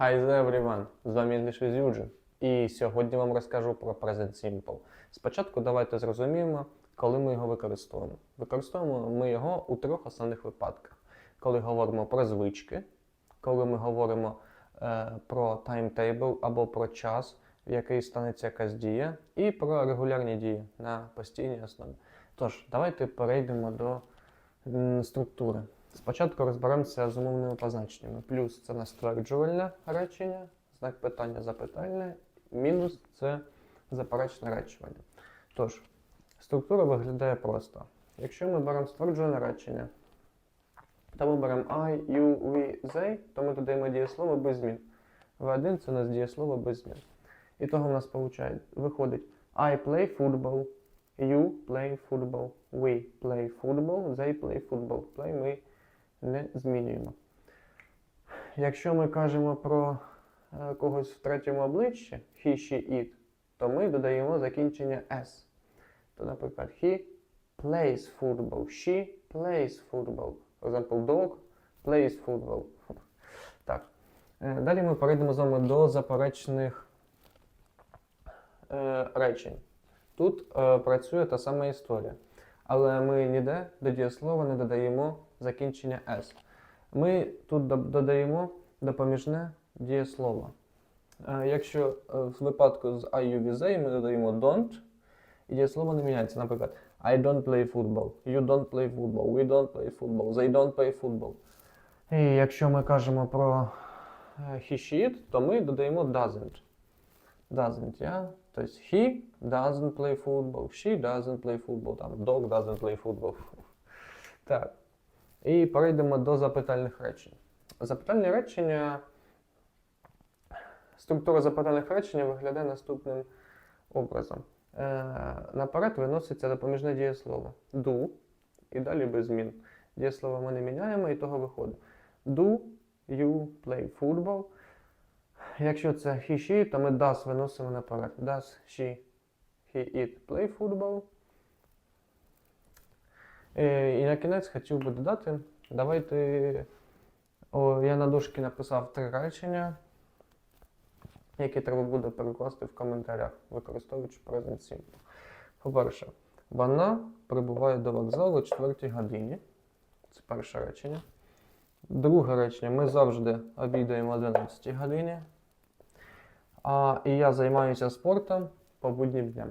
Hi everyone! З вами English with Eugene. І сьогодні вам розкажу про Present Simple. Спочатку давайте зрозуміємо, коли ми його використовуємо. Використовуємо ми його у трьох основних випадках. Коли говоримо про звички, коли ми говоримо е, про таймтейбл або про час, в який станеться якась дія, і про регулярні дії на постійній основі. Тож, давайте перейдемо до м, структури. Спочатку розберемося з умовними позначеннями. Плюс це на стверджувальне речення, знак питання запитальне, мінус це заперечне речення. Тож, структура виглядає просто. Якщо ми беремо стверджувальне речення, то ми беремо I, you, we, they, то ми додаємо дієслово без змін. В1 це у нас дієслово без змін. І того в нас виходить I play football, you play football, we play football, they play football. Play ми не змінюємо. Якщо ми кажемо про е, когось в третьому обличчі, he, she, it, то ми додаємо закінчення s. То, наприклад, he plays football, she plays football. Example, dog plays football. Так. Е, Далі ми перейдемо з вами до заперечних е, речень. Тут е, працює та сама історія. Але ми ніде до дієслова не додаємо закінчення S. Ми тут додаємо допоміжне дієслово. Е, Якщо е, в випадку з I, you, we, ми додаємо don't, і дієслово не міняється. Наприклад, I don't play football, you don't play football, we don't play football, they don't play football. І якщо ми кажемо про е, he, she, то ми додаємо doesn't. Doesn't, yeah? Тобто he doesn't play football, she doesn't play football, там dog doesn't play football. Так. І перейдемо до запитальних речень. Запитальні речення. Структура запитальних речень виглядає наступним образом. Е, наперед виноситься допоміжне дієслово do, і далі без змін. Дієслово ми не міняємо, і того виходить. Do you play football? Якщо це he, she, то ми does виносимо наперед. Does she, he, it play football? Е, І на кінець хотів би додати, давайте. О, я на дошці написав три речення, які треба буде перекласти в коментарях, використовуючи Present Simple. По-перше, вона прибуває до вокзалу о 4 годині. Це перше речення. Друге речення. Ми завжди обідаємо о 11 годині. А, і я займаюся спортом по буднім дням.